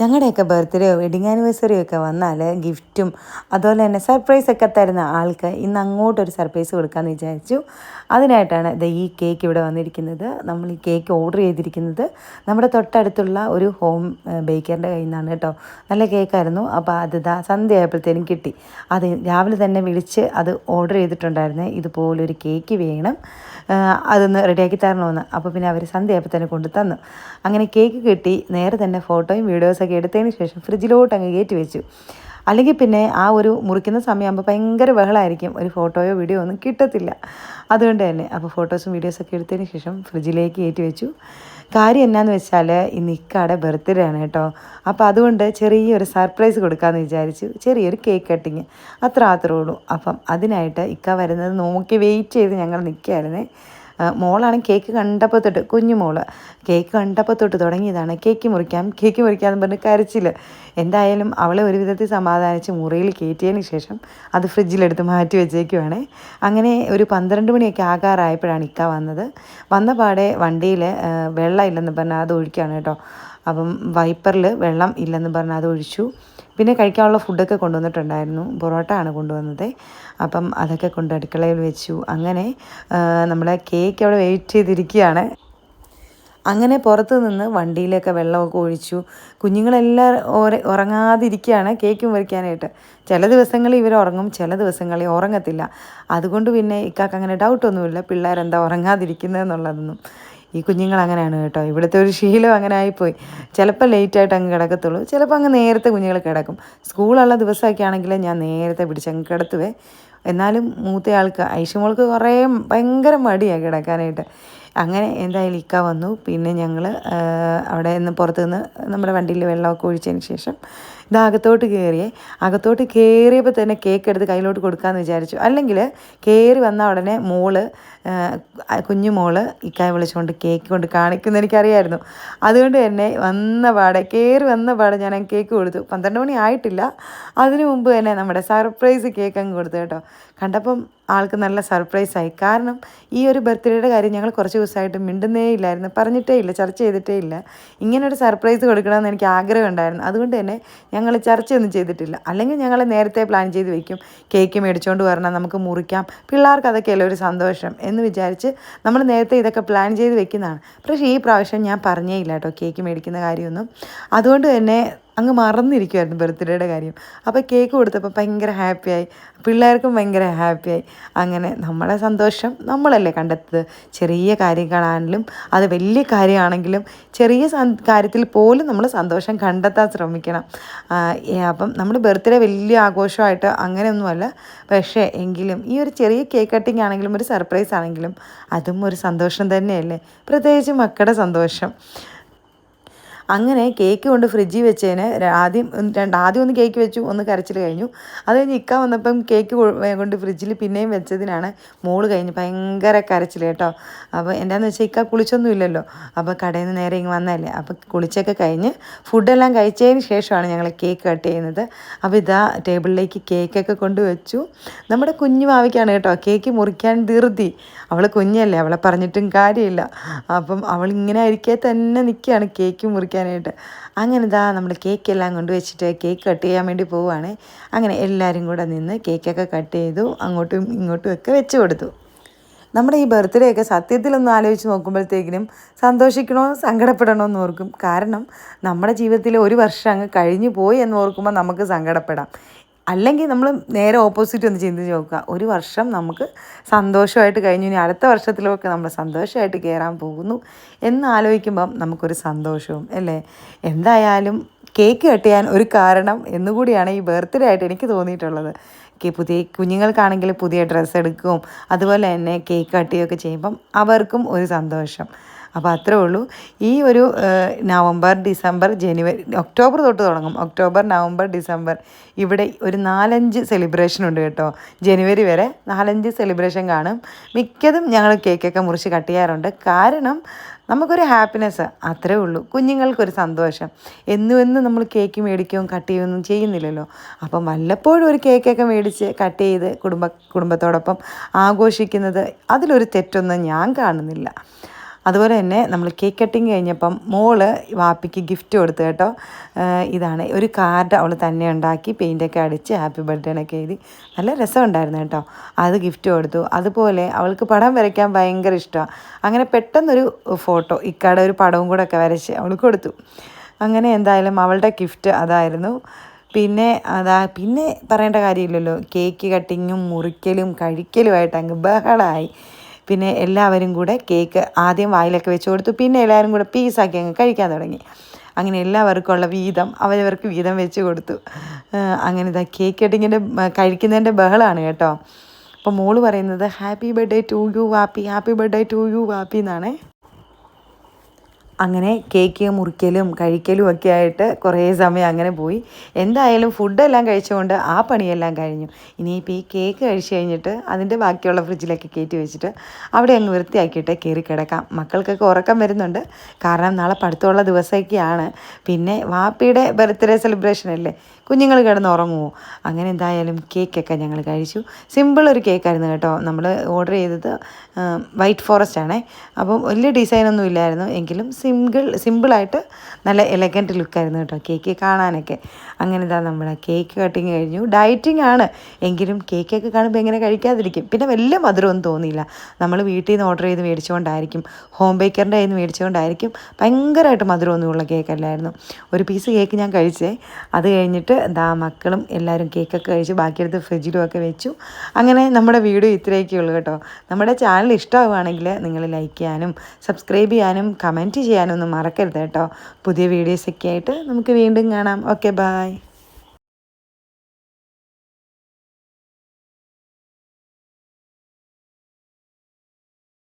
ഞങ്ങളുടെയൊക്കെ ബർത്ത്ഡേയോ വെഡിങ് ആനിവേഴ്സറിയോ ഒക്കെ വന്നാൽ ഗിഫ്റ്റും അതുപോലെ തന്നെ സർപ്രൈസ് ഒക്കെ തരുന്ന ആൾക്ക് ഇന്ന് അങ്ങോട്ടൊരു സർപ്രൈസ് കൊടുക്കാമെന്ന് വിചാരിച്ചു. അതിനായിട്ടാണ് ഇത് ഈ കേക്ക് ഇവിടെ വന്നിരിക്കുന്നത്. നമ്മൾ ഈ കേക്ക് ഓർഡർ ചെയ്തിരിക്കുന്നത് നമ്മുടെ തൊട്ടടുത്തുള്ള ഒരു ഹോം ബേക്കറിന്റെ കയ്യിൽ നിന്നാണ് കേട്ടോ. നല്ല കേക്കായിരുന്നു അപ്പോൾ അത് ഇതാ സന്ധ്യ ആയപ്പോഴത്തേനും കിട്ടി. അത് രാവിലെ തന്നെ വിളിച്ച് അത് ഓർഡർ ചെയ്തിട്ടുണ്ടായിരുന്നേ. ഇതുപോലൊരു കേക്ക് വേണം. അതൊന്ന് റെഡിയാക്കി തരണമെന്ന്. അപ്പോൾ പിന്നെ അവർ സന്ധ്യയപ്പം ആയപ്പോൾ തന്നെ കൊണ്ടു തന്നു. അങ്ങനെ കേക്ക് കിട്ടി നേരെ തന്നെ ഫോട്ടോയും വീഡിയോസൊക്കെ എടുത്തതിന് ശേഷം ഫ്രിഡ്ജിലോട്ട് അങ്ങ് കയറ്റി വെച്ചു. അല്ലെങ്കിൽ പിന്നെ ആ ഒരു മുറിക്കുന്ന സമയമാകുമ്പോൾ ഭയങ്കര ബഹളമായിരിക്കും ഒരു ഫോട്ടോയോ വീഡിയോ ഒന്നും കിട്ടത്തില്ല. അതുകൊണ്ട് തന്നെ അപ്പോൾ ഫോട്ടോസും വീഡിയോസൊക്കെ എടുത്തതിന് ശേഷം ഫ്രിഡ്ജിലേക്ക് കയറ്റി വെച്ചു. കാര്യം എന്നാന്ന് വെച്ചാൽ ഇന്ന് ഇക്കാടെ ബർത്ത്ഡേ ആണ് കേട്ടോ. അപ്പോൾ അതുകൊണ്ട് ചെറിയൊരു സർപ്രൈസ് കൊടുക്കാമെന്ന് വിചാരിച്ചു. ചെറിയൊരു കേക്ക് കട്ടിങ് അത്ര അത്രേ ഉള്ളൂ. അപ്പം അതിനായിട്ട് ഇക്ക വരുന്നത് നോക്കി വെയിറ്റ് ചെയ്ത് ഞങ്ങൾ നിൽക്കുകയായിരുന്നേ മോളാണെങ്കിൽ കേക്ക് കണ്ടപ്പോൾ തൊട്ട് കുഞ്ഞു മോൾ കേക്ക് കണ്ടപ്പോൾ തൊട്ട് തുടങ്ങിയതാണ്. കേക്ക് മുറിക്കാം കേക്ക് മുറിക്കാമെന്ന് പറഞ്ഞ് കരച്ചിൽ എന്തായാലും അവളെ ഒരു വിധത്തിൽ സമാധാനിച്ച് മുറിയിൽ കയറ്റിയതിന് ശേഷം അത് ഫ്രിഡ്ജിലെടുത്ത് മാറ്റി വെച്ചേക്കുവാണേ. അങ്ങനെ ഒരു പന്ത്രണ്ട് മണിയൊക്കെ ആകാറായപ്പോഴാണ് ഇക്ക വന്നത്. വന്ന പാടെ വണ്ടിയിൽ വെള്ളം ഇല്ലെന്ന് പറഞ്ഞാൽ അത് ഒഴിക്കുകയാണ് കേട്ടോ. അപ്പം വൈപ്പറിൽ വെള്ളം ഇല്ലെന്ന് പറഞ്ഞാൽ അത് ഒഴിച്ചു. പിന്നെ കഴിക്കാനുള്ള ഫുഡൊക്കെ കൊണ്ടുവന്നിട്ടുണ്ടായിരുന്നു. പൊറോട്ട ആണ് കൊണ്ടുവന്നത്. അപ്പം അതൊക്കെ കൊണ്ട് അടുക്കളയിൽ വെച്ചു. അങ്ങനെ നമ്മളെ കേക്ക് അവിടെ വെയിറ്റ് ചെയ്തിരിക്കുകയാണ്. അങ്ങനെ പുറത്ത് നിന്ന് വണ്ടിയിലൊക്കെ വെള്ളമൊക്കെ ഒഴിച്ചു. കുഞ്ഞുങ്ങളെല്ലാം ഉറങ്ങാതിരിക്കുകയാണ് കേക്കും മുറിക്കാനായിട്ട് ചില ദിവസങ്ങളിൽ ഇവർ ഉറങ്ങും ചില ദിവസങ്ങളിൽ ഉറങ്ങത്തില്ല. അതുകൊണ്ട് പിന്നെ ഇക്കാക്ക് അങ്ങനെ ഡൗട്ടൊന്നുമില്ല പിള്ളേരെന്താ ഉറങ്ങാതിരിക്കുന്നതെന്നുള്ളതൊന്നും ഈ കുഞ്ഞുങ്ങൾ അങ്ങനെയാണ് കേട്ടോ. ഇവിടുത്തെ ഒരു ശീലം അങ്ങനെ ആയിപ്പോയി. ചിലപ്പോൾ ലേറ്റായിട്ട് അങ്ങ് കിടക്കത്തുള്ളൂ. ചിലപ്പോൾ അങ്ങ് നേരത്തെ കുഞ്ഞുങ്ങൾ കിടക്കും. സ്കൂളുള്ള ദിവസമൊക്കെ ആണെങ്കിൽ ഞാൻ നേരത്തെ പിടിച്ചങ്ങ് കിടത്തുവേ. എന്നാലും മൂത്തയാൾക്ക് ഐഷമോൾക്ക് കുറേ ഭയങ്കര മടിയാണ് കിടക്കാനായിട്ട്. അങ്ങനെ എന്തായാലും ഇക്ക വന്നു. പിന്നെ ഞങ്ങൾ അവിടെ നിന്ന് പുറത്തുനിന്ന് നമ്മുടെ വണ്ടിയിൽ വെള്ളമൊക്കെ ഒഴിച്ചതിന് ശേഷം ഇത് അകത്തോട്ട് കയറിയേ അകത്തോട്ട് കയറിയപ്പോൾ തന്നെ കേക്ക് എടുത്ത് കയ്യിലോട്ട് കൊടുക്കാമെന്ന് വിചാരിച്ചു. അല്ലെങ്കിൽ കയറി വന്ന ഉടനെ മോൾ കുഞ്ഞു മോൾ ഇക്കായ വിളിച്ചുകൊണ്ട് കേക്ക് കൊണ്ട് കാണിക്കുന്ന എനിക്കറിയായിരുന്നു. അതുകൊണ്ട് തന്നെ വന്ന പാടെ കയറി വന്ന പാടെ ഞാൻ കേക്ക് കൊടുത്തു. പന്ത്രണ്ട് മണി ആയിട്ടില്ല. അതിനു മുമ്പ് തന്നെ നമ്മുടെ സർപ്രൈസ് കേക്ക് അങ്ങ് കൊടുത്തു കേട്ടോ. കണ്ടപ്പം ആൾക്ക് നല്ല സർപ്രൈസായി കാരണം ഈ ഒരു ബർത്ത്ഡേയുടെ കാര്യം ഞങ്ങൾ കുറച്ച് ദിവസമായിട്ട് മിണ്ടുന്നേ ഇല്ലായിരുന്നു. പറഞ്ഞിട്ടേ ഇല്ല ചർച്ച ചെയ്തിട്ടേ ഇല്ല. ഇങ്ങനൊരു സർപ്രൈസ് കൊടുക്കണമെന്ന് എനിക്ക് ആഗ്രഹം ഉണ്ടായിരുന്നു അതുകൊണ്ട് തന്നെ ഞങ്ങൾ ചർച്ചയൊന്നും ചെയ്തിട്ടില്ല. അല്ലെങ്കിൽ ഞങ്ങൾ നേരത്തെ പ്ലാൻ ചെയ്ത് വെക്കും. കേക്ക് മേടിച്ചുകൊണ്ട് വരണം നമുക്ക് മുറിക്കാം. പിള്ളേർക്ക് അതൊക്കെയല്ലേ ഒരു സന്തോഷം എന്ന് വിചാരിച്ച് നമ്മൾ നേരത്തെ ഇതൊക്കെ പ്ലാൻ ചെയ്ത് വെക്കുന്നതാണ്. പക്ഷേ ഈ പ്രാവശ്യം ഞാൻ പറഞ്ഞേ ഇല്ല കേട്ടോ കേക്ക് മേടിക്കുന്ന കാര്യമൊന്നും. അതുകൊണ്ട് തന്നെ അങ്ങ് മറന്നിരിക്കുമായിരുന്നു ബർത്ത്ഡേയുടെ കാര്യം. അപ്പോൾ കേക്ക് കൊടുത്തപ്പോൾ ഭയങ്കര ഹാപ്പിയായി. പിള്ളേർക്കും ഭയങ്കര ഹാപ്പിയായി. അങ്ങനെ നമ്മളെ സന്തോഷം നമ്മളല്ലേ കണ്ടെത്തത് ചെറിയ കാര്യങ്ങളാണെങ്കിലും അത് വലിയ കാര്യമാണെങ്കിലും ചെറിയ കാര്യത്തിൽ പോലും നമ്മൾ സന്തോഷം കണ്ടെത്താൻ ശ്രമിക്കണം. അപ്പം നമ്മൾ ബർത്ത്ഡേ വലിയ ആഘോഷമായിട്ട് അങ്ങനെയൊന്നുമല്ല. പക്ഷേ എങ്കിലും ഈ ഒരു ചെറിയ കേക്ക് കട്ടിങ് ആണെങ്കിലും ഒരു സർപ്രൈസ് ആണെങ്കിലും അതും ഒരു സന്തോഷം തന്നെയല്ലേ. പ്രത്യേകിച്ച് മക്കളുടെ സന്തോഷം. അങ്ങനെ കേക്ക് കൊണ്ട് ഫ്രിഡ്ജിൽ വെച്ചതിന് ആദ്യം രണ്ട് ആദ്യം ഒന്ന് കേക്ക് വെച്ചു ഒന്ന് കരച്ചിൽ കഴിഞ്ഞു. അത് കഴിഞ്ഞ് ഇക്ക വന്നപ്പം കേക്ക് കൊണ്ട് ഫ്രിഡ്ജിൽ പിന്നെയും വെച്ചതിനാണ് മോൾ കഴിഞ്ഞ് ഭയങ്കര കരച്ചിൽ കേട്ടോ. അപ്പോൾ എന്താണെന്ന് വെച്ചാൽ ഇക്ക കുളിച്ചൊന്നും ഇല്ലല്ലോ. അപ്പോൾ കടയിൽ നിന്ന് നേരെ ഇങ്ങ് വന്നതല്ലേ. അപ്പോൾ കുളിച്ചൊക്കെ കഴിഞ്ഞ് ഫുഡെല്ലാം കഴിച്ചതിന് ശേഷമാണ് ഞങ്ങൾ കേക്ക് കട്ട് ചെയ്യുന്നത്. അപ്പോൾ ഇതാ ടേബിളിലേക്ക് കേക്കൊക്കെ കൊണ്ട് വെച്ചു. നമ്മുടെ കുഞ്ഞു മാവിക്കാണ് കേട്ടോ. കേക്ക് മുറിക്കാൻ ധൃതി. അവൾ കുഞ്ഞല്ലേ അവളെ പറഞ്ഞിട്ടും കാര്യമില്ല. അപ്പം അവൾ ഇങ്ങനെ ഇരിക്കെ തന്നെ നിൽക്കുകയാണ് കേക്ക് മുറിക്കാനായിട്ട് അങ്ങനെ ഇതാ നമ്മൾ കേക്ക് എല്ലാം കൊണ്ട് വെച്ചിട്ട് കേക്ക് കട്ട് ചെയ്യാൻ വേണ്ടി പോവുകയാണ് അങ്ങനെ എല്ലാവരും കൂടെ നിന്ന് കേക്കൊക്കെ കട്ട് ചെയ്തു അങ്ങോട്ടും ഇങ്ങോട്ടും ഒക്കെ വെച്ച് കൊടുത്തു. നമ്മുടെ ഈ ബർത്ത്ഡേ ഒക്കെ സത്യത്തിലൊന്ന് ആലോചിച്ച് നോക്കുമ്പോഴത്തേക്കിനും സന്തോഷിക്കണോ സങ്കടപ്പെടണോ എന്ന് ഓർക്കും. കാരണം നമ്മുടെ ജീവിതത്തിൽ ഒരു വർഷം അങ്ങ് കഴിഞ്ഞു പോയി എന്ന് ഓർക്കുമ്പോൾ നമുക്ക് സങ്കടപ്പെടാം. അല്ലെങ്കിൽ നമ്മൾ നേരെ ഓപ്പോസിറ്റ് ഒന്ന് ചിന്തിച്ച് നോക്കുക. ഒരു വർഷം നമുക്ക് സന്തോഷമായിട്ട് കഴിഞ്ഞു. ഇനി അടുത്ത വർഷത്തിലൊക്കെ നമ്മൾ സന്തോഷമായിട്ട് കയറാൻ പോകുന്നു എന്ന് ആലോചിക്കുമ്പം നമുക്കൊരു സന്തോഷവും അല്ലേ? എന്തായാലും കേക്ക് കട്ട് ചെയ്യാൻ ഒരു കാരണം എന്നുകൂടിയാണ് ഈ ബർത്ത്ഡേ ആയിട്ട് എനിക്ക് തോന്നിയിട്ടുള്ളത്. പുതിയ കുഞ്ഞുങ്ങൾക്കാണെങ്കിൽ പുതിയ ഡ്രസ്സ് എടുക്കും. അതുപോലെ തന്നെ കേക്ക് കട്ട് ചെയ്യുകയൊക്കെ ചെയ്യുമ്പം അവർക്കും ഒരു സന്തോഷം. അപ്പോൾ അത്രേ ഉള്ളൂ. ഈ ഒരു നവംബർ ഡിസംബർ ജനുവരി ഒക്ടോബർ തൊട്ട് തുടങ്ങും. ഒക്ടോബർ നവംബർ ഡിസംബർ ഇവിടെ ഒരു നാലഞ്ച് സെലിബ്രേഷൻ ഉണ്ട് കേട്ടോ. ജനുവരി വരെ നാലഞ്ച് സെലിബ്രേഷൻ കാണും. മിക്കതും ഞങ്ങൾ കേക്കൊക്കെ മുറിച്ച് കട്ട് ചെയ്യാറുണ്ട്. കാരണം നമുക്കൊരു ഹാപ്പിനെസ് അത്രേ ഉള്ളൂ. കുഞ്ഞുങ്ങൾക്കൊരു സന്തോഷം. എന്നും എന്നും നമ്മൾ കേക്ക് മേടിക്കുകയും കട്ട് ചെയ്യുകയൊന്നും ചെയ്യുന്നില്ലല്ലോ. അപ്പം വല്ലപ്പോഴും ഒരു കേക്കൊക്കെ മേടിച്ച് കട്ട് ചെയ്ത് കുടുംബ കുടുംബത്തോടൊപ്പം ആഘോഷിക്കുന്നത് അതിലൊരു തെറ്റൊന്നും ഞാൻ കാണുന്നില്ല. അതുപോലെ തന്നെ നമ്മൾ കേക്ക് കട്ടിങ് കഴിഞ്ഞപ്പം മോൾ വാപ്പിക്ക് ഗിഫ്റ്റ് കൊടുത്തു കേട്ടോ. ഇതാണ്. ഒരു കാർഡ് അവൾ തന്നെ ഉണ്ടാക്കി പെയിന്റൊക്കെ അടിച്ച് ഹാപ്പി ബർത്ത്ഡേ ഒക്കെ എഴുതി. നല്ല രസമുണ്ടായിരുന്നു കേട്ടോ. അത് ഗിഫ്റ്റ് കൊടുത്തു. അതുപോലെ അവൾക്ക് പടം വരയ്ക്കാൻ ഭയങ്കര ഇഷ്ടമാണ് അങ്ങനെ പെട്ടെന്നൊരു ഫോട്ടോ ഇക്കാടെ ഒരു പടവും കൂടെ ഒക്കെ വരച്ച് അവൾ കൊടുത്തു. അങ്ങനെ എന്തായാലും അവളുടെ ഗിഫ്റ്റ് അതായിരുന്നു. പിന്നെ അതാ പിന്നെ പറയേണ്ട കാര്യമില്ലല്ലോ. കേക്ക് കട്ടിങ്ങും മുറിക്കലും കഴിക്കലുമായിട്ട് അങ്ങ് ബഹളമായി പിന്നെ എല്ലാവരും കൂടെ കേക്ക് ആദ്യം വായിലൊക്കെ വെച്ച് കൊടുത്തു. പിന്നെ എല്ലാവരും കൂടെ പീസാക്കി അങ്ങ് കഴിക്കാൻ തുടങ്ങി. അങ്ങനെ എല്ലാവർക്കും ഉള്ള വീതം അവരവർക്ക് വീതം വെച്ച് കൊടുത്തു. അങ്ങനെ ഇതാ കേക്ക് കട്ടിങ്ങിന്റെ കഴിക്കുന്നതിന്റെ ബഹളമാണ് കേട്ടോ. അപ്പോൾ മോൾ പറയുന്നത് ഹാപ്പി ബർത്ത്ഡേ ടു യു വാപ്പി. ഹാപ്പി ബർത്ത്ഡേ ടു യു വാപ്പി എന്നാണേ. അങ്ങനെ കേക്ക് മുറിക്കലും കഴിക്കലും ഒക്കെ ആയിട്ട് കുറേ സമയം അങ്ങനെ പോയി. എന്തായാലും ഫുഡെല്ലാം കഴിച്ചുകൊണ്ട് ആ പണിയെല്ലാം കഴിഞ്ഞു. ഇനിയിപ്പോൾ ഈ കേക്ക് കഴിച്ചു കഴിഞ്ഞിട്ട് അതിന്റെ ബാക്കിയുള്ള ഫ്രിഡ്ജിലൊക്കെ കയറ്റി വെച്ചിട്ട് അവിടെ അങ്ങ് വൃത്തിയാക്കിയിട്ട് കയറി കിടക്കാം. മക്കൾക്കൊക്കെ ഉറക്കം വരുന്നുണ്ട്. കാരണം നാളെ പഠിത്തമുള്ള ദിവസമൊക്കെയാണ്. പിന്നെ വാപ്പിയുടെ ബർത്ത്ഡേ സെലിബ്രേഷൻ അല്ലേ? കുഞ്ഞുങ്ങൾ കിടന്ന് ഉറങ്ങുമോ? അങ്ങനെ എന്തായാലും കേക്കൊക്കെ ഞങ്ങൾ കഴിച്ചു. സിമ്പിൾ ഒരു കേക്കായിരുന്നു കേട്ടോ. നമ്മൾ ഓർഡർ ചെയ്തത് വൈറ്റ് ഫോറസ്റ്റ് ആണേ. അപ്പം വലിയ ഡിസൈനൊന്നും ഇല്ലായിരുന്നു. എങ്കിലും സിംഗിൾ സിമ്പിളായിട്ട് നല്ല എലഗന്റ് ലുക്കായിരുന്നു കേട്ടോ. കേക്ക് കാണാനൊക്കെ. അങ്ങനെ ഇതാ നമ്മൾ കേക്ക് കട്ടിങ് കഴിഞ്ഞു. ഡയറ്റിംഗ് ആണ്. എങ്കിലും കേക്കൊക്കെ കാണുമ്പോൾ എങ്ങനെ കഴിക്കാതിരിക്കും. പിന്നെ വലിയ മധുരമൊന്നും തോന്നിയില്ല. നമ്മൾ വീട്ടിൽ നിന്ന് ഓർഡർ ചെയ്ത് മേടിച്ചുകൊണ്ടായിരിക്കും. ഹോം ബേക്കറിന്റെ കയ്യിൽ നിന്ന് മേടിച്ചുകൊണ്ടായിരിക്കും. ഭയങ്കരമായിട്ട് മധുരമൊന്നുമുള്ള കേക്കല്ലായിരുന്നു ഒരു പീസ് കേക്ക് ഞാൻ കഴിച്ചേ. അത് കഴിഞ്ഞിട്ട് എന്താ മക്കളും എല്ലാവരും കേക്കൊക്കെ കഴിച്ച് ബാക്കിയെടുത്ത് ഫ്രിഡ്ജിലും ഒക്കെ വെച്ചു. അങ്ങനെ നമ്മുടെ വീഡിയോ ഇത്രയൊക്കെ ഉള്ളൂ കേട്ടോ. നമ്മുടെ ചാനൽ ഇഷ്ടമാവുകയാണെങ്കിൽ നിങ്ങൾ ലൈക്ക് ചെയ്യാനും സബ്സ്ക്രൈബ് ചെയ്യാനും കമന്റ് ചെയ്യാനും ഒന്നും മറക്കരുത് കേട്ടോ. പുതിയ വീഡിയോസൊക്കെ ആയിട്ട് നമുക്ക് വീണ്ടും കാണാം. Okay bye